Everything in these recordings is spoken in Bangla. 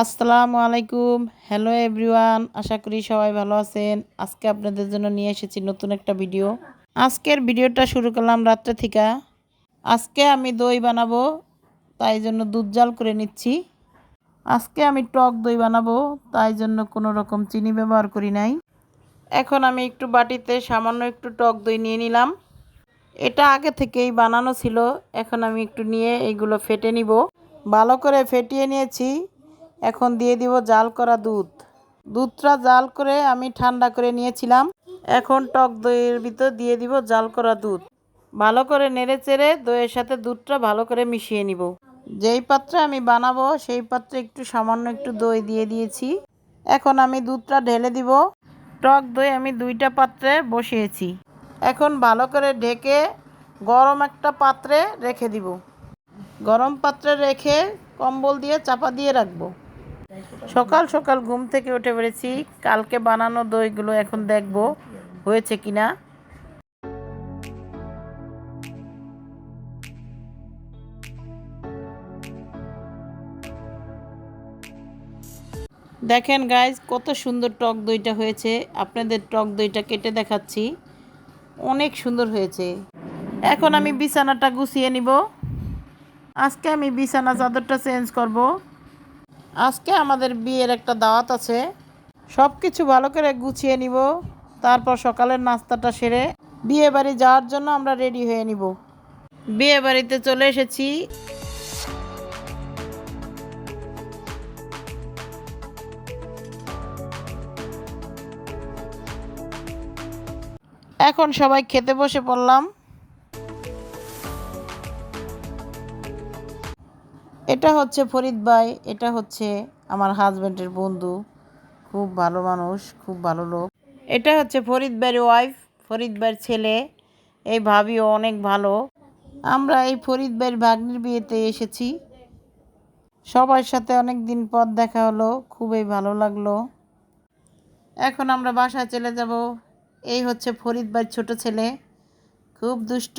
আসসালামু আলাইকুম। হ্যালো এভরিওয়ান আশা করি সবাই ভালো আছেন। আজকে আপনাদের জন্য নিয়ে এসেছি নতুন একটা ভিডিও আজকের ভিডিওটা শুরু করলাম রাত্রে থেকে। আজকে আমি দই বানাবো, তাই জন্য দুধ জাল করে নিচ্ছি। আজকে আমি টক দই বানাবো, তাই জন্য কোনো রকম চিনি ব্যবহার করি নাই। এখন আমি একটু বাটিতে সামান্য একটু টক দই নিয়ে নিলাম। এটা আগে থেকেই বানানো ছিল, এখন আমি একটু নিয়ে এইগুলো ফেটে নিব। ভালো করে ফেটিয়ে নিয়েছি। এখন দিয়ে দিব জাল করা দুধ। দুধটা জাল করে আমি ঠান্ডা করে নিয়েছিলাম। এখন টক দইয়ের ভিতর দিয়ে দিব জাল করা দুধ। ভালো করে নেড়ে চেড়ে দইয়ের সাথে দুধটা ভালো করে মিশিয়ে নিব। যেই পাত্রে আমি বানাবো সেই পাত্রে একটু সামান্য একটু দই দিয়ে দিয়েছি। এখন আমি দুধটা ঢেলে দিব। টক দই আমি দুইটা পাত্রে বসিয়েছি। এখন ভালো করে ঢেকে গরম একটা পাত্রে রেখে দিব। গরম পাত্রে রেখে কম্বল দিয়ে চাপা দিয়ে রাখব। সকাল সকাল ঘুম থেকে উঠে পড়েছি। কালকে বানানো দইগুলো এখন দেখব হয়েছে কিনা। দেখেন গাইজ কত সুন্দর টক দইটা হয়েছে। আপনাদের টক দইটা কেটে দেখাচ্ছি। অনেক সুন্দর হয়েছে। এখন আমি বিছানাটা গুছিয়ে নিব। আজকে আমি বিছানা চাদরটা চেঞ্জ করব। আজকে আমাদের বিয়ের একটা দাওয়াত আছে। সব কিছু ভালো করে গুছিয়ে নিব, তারপর সকালের নাস্তাটা সেরে বিয়ে বাড়ি যাওয়ার জন্য আমরা রেডি হয়ে নিব। বিয়ে বাড়িতে চলে এসেছি। এখন সবাই খেতে বসে পড়লাম। এটা হচ্ছে ফরিদ ভাই, এটা হচ্ছে আমার হাজব্যান্ডের বন্ধু। খুব ভালো মানুষ, খুব ভালো লোক। এটা হচ্ছে ফরিদ ভাইয়ের ওয়াইফ ফরিদ ভাইয়ের ছেলে। এই ভাবিও অনেক ভালো। আমরা এই ফরিদ ভাইয়ের ভাগ্নির বিয়েতে এসেছি। সবার সাথে অনেক দিন পর দেখা হলো, খুবই ভালো লাগল। এখন আমরা বাসায় চলে যাব। এই হচ্ছে ফরিদ ভাইয়ের ছোট ছেলে। খুব দুষ্ট।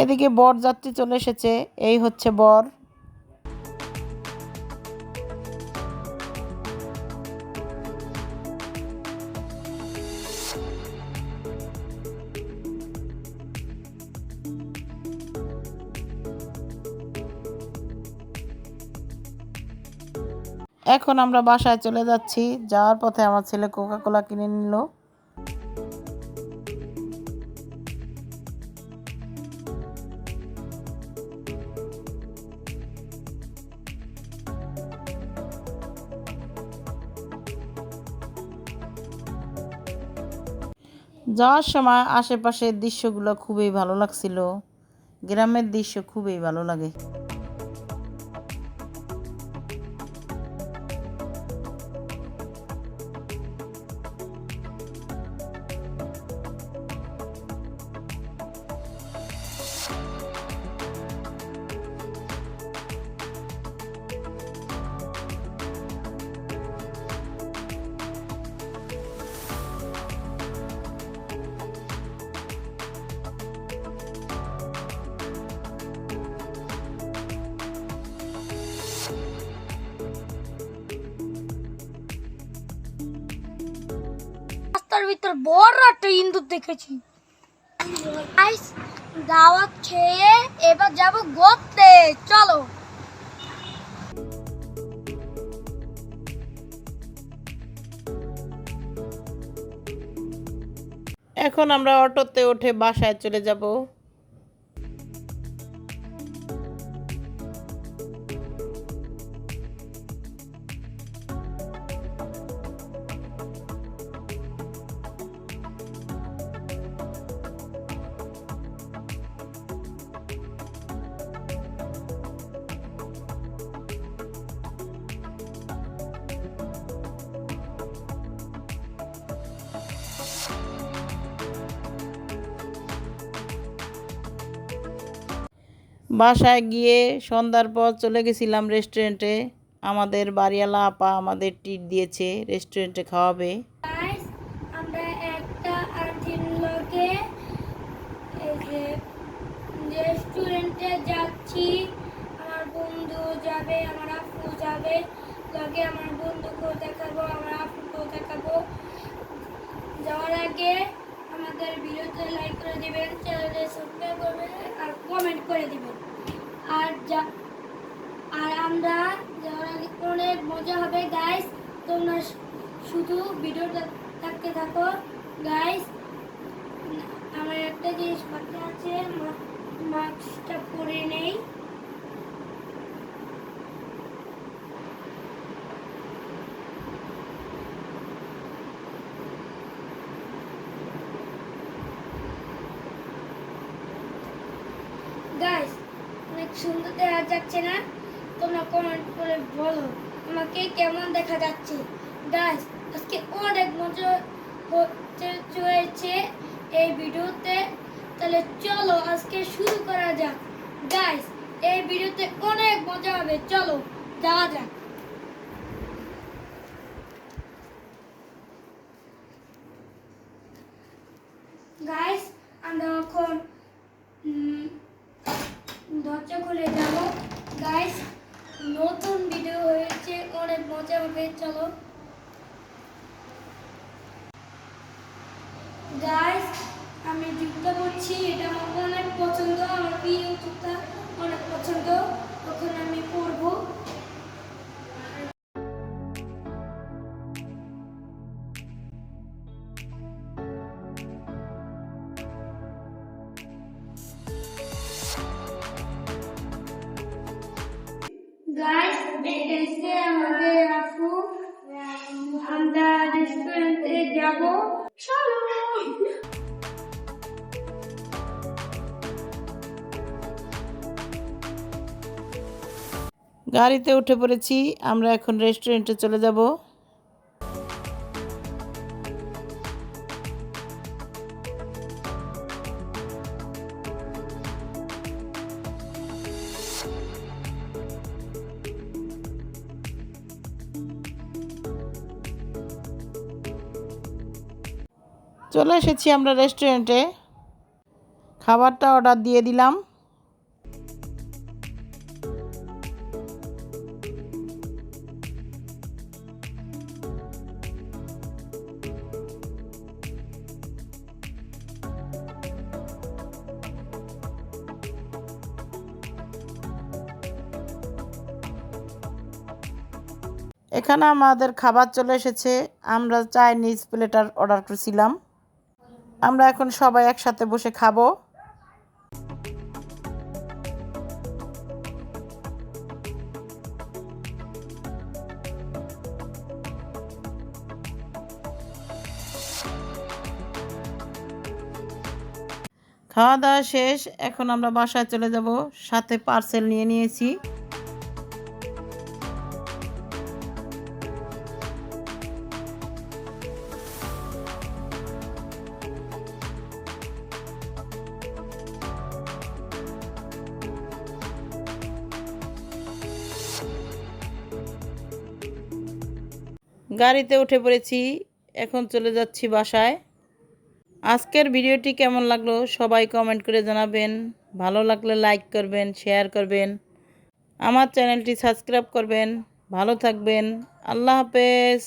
এদিকে বর যাত্রী চলে এসেছে, এই হচ্ছে বর। এখন আমরা বাসায় চলে যাচ্ছি। যাওয়ার পথে আমার ছেলে কোকা কোলা কিনে নিল। যাওয়ার সময় আশেপাশের দৃশ্যগুলো খুবই ভালো লাগছিল। গ্রামের দৃশ্য খুবই ভালো লাগে। বড় একটা ইন্দুর দেখেছি। আইস দাওয়াত খেয়ে এবার যাব ঘুরতে চলো। এখন আমরা অটোতে উঠে বাসায় চলে যাব। বাসায় গিয়ে সন্ধ্যার পর চলে গেছিলাম রেস্টুরেন্টে আমাদের বাড়িওয়ালা আপা আমাদের ট্রিট দিয়েছে রেস্টুরেন্টে খাওয়াবে। রেস্টুরেন্টে যাচ্ছি। আমার বন্ধু যাবে, আমার আপু যাবে। আমার বন্ধুকেও দেখাবো, আমার আপুকেও দেখাবো। যাওয়ার আগে আমাদের ভিডিওতে লাইক করে দিবেন চ্যানেলে সাবস্ক্রাইব করবেন, আর কমেন্ট করে দিবেন। আর যা, আর আমরা অনেক মজা হবে গাইস তোমরা শুধু ভিডিওটা থাকতে থাকো গাইস আমার একটা জিনিস বাকি আছে মাস্কটা পরে নেই গাইস অনেক সুন্দর দেখা যাচ্ছে না? তোমরা কমেন্ট করে বলো। আমাকে কেমন দেখা যাচ্ছে? গাইস আজকে অনেক মজা হতে চলেছে এই ভিডিওতে। তাহলে চলো আজকে শুরু করা যাক। গাইস এই ভিডিওতে অনেক মজা হবে। চলো, যাওয়া যাক। গাইস আমরা এখন উম, দরজা খুলে যাব গাইস নতুন ভিডিও হয়েছে অনেক হবে, চলো। গাইস আমি জুতা পরছি এটা আমার অনেক পছন্দ, আমার প্রিয় জুতা অনেক পছন্দ, তখন আমি পরবো গাড়িতে উঠে পড়েছি, আমরা এখন রেস্টুরেন্টে চলে যাব। চলে এসেছি আমরা রেস্টুরেন্টে খাবারটা অর্ডার দিয়ে দিলাম। এখানে আমাদের খাবার চলে এসেছে। আমরা চাইনিজ প্লেটার অর্ডার করেছিলাম। আমরা এখন সবাই একসাথে বসে খাব। খাওয়া দাওয়া শেষ। এখন আমরা বাসায় চলে যাব। সাথে পার্সেল নিয়ে নিয়েছি। গাড়িতে উঠে পড়েছি, এখন চলে যাচ্ছি বাসায়। আজকের ভিডিওটি কেমন লাগল সবাই কমেন্ট করে জানাবেন। ভালো লাগলে লাইক করবেন শেয়ার করবেন। আমার চ্যানেলটি সাবস্ক্রাইব করবেন। ভালো থাকবেন। আল্লাহ হাফেজ।